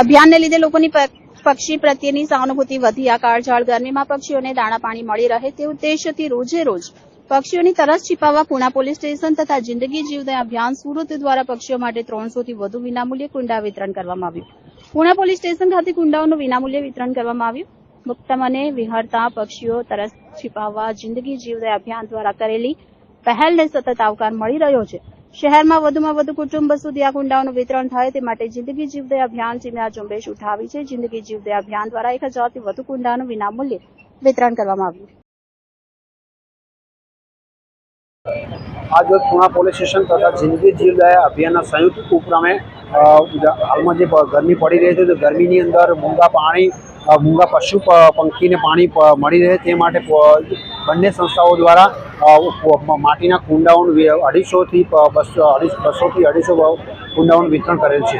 અભિયાનને લીધે લોકોની પક્ષી પ્રત્યેની સહાનુભૂતિ વધી. આ કાળઝાળ ગરમીમાં પક્ષીઓને દાણા પાણી મળી રહે તે ઉદ્દેશ્યથી રોજે રોજ પક્ષીઓની તરસ છીપાવવા પૂના પોલીસ સ્ટેશન તથા જિંદગી જીવદય અભિયાન સુરત દ્વારા પક્ષીઓ માટે ત્રણસોથી વધુ વિનામૂલ્ય કુંડા વિતરણ કરવામાં આવ્યું. પૂના પોલીસ સ્ટેશન ખાતે કુંડાઓનું વિનામૂલ્ય વિતરણ કરવામાં આવ્યું. મુક્તમને વિહરતા પક્ષીઓ તરસ છીપાવવા જિંદગી જીવદય અભિયાન દ્વારા કરેલી પહેલને સતત આવકાર મળી રહ્યો છે. શહેરમાં વધુમાં વધુ કુટુંબ સુધી આ કુંડાઓનું વિતરણ થાય તે માટે જિંદગી જીવદય અભિયાન ટીમે આ ઝુંબેશ ઉઠાવી છે. જિંદગી જીવદય અભિયાન દ્વારા એક હજારથી વધુ કુંડાનું વિનામૂલ્યે વિતરણ કરવામાં આવ્યું. આજ રોજ પુણા પોલીસ સ્ટેશન તથા જિંદગી જીવદયા અભિયાનના સંયુક્ત ઉપક્રમે હાલમાં જે ગરમી પડી રહી છે તો ગરમીની અંદર મૂંગા પાણી મૂંગા પશુ પંખીને પાણી મળી રહે તે માટે બંને સંસ્થાઓ દ્વારા માટીના કુંડાઓનું અઢીસોથી બસો બસોથી અઢીસો કુંડાઓનું વિતરણ કરેલ છે.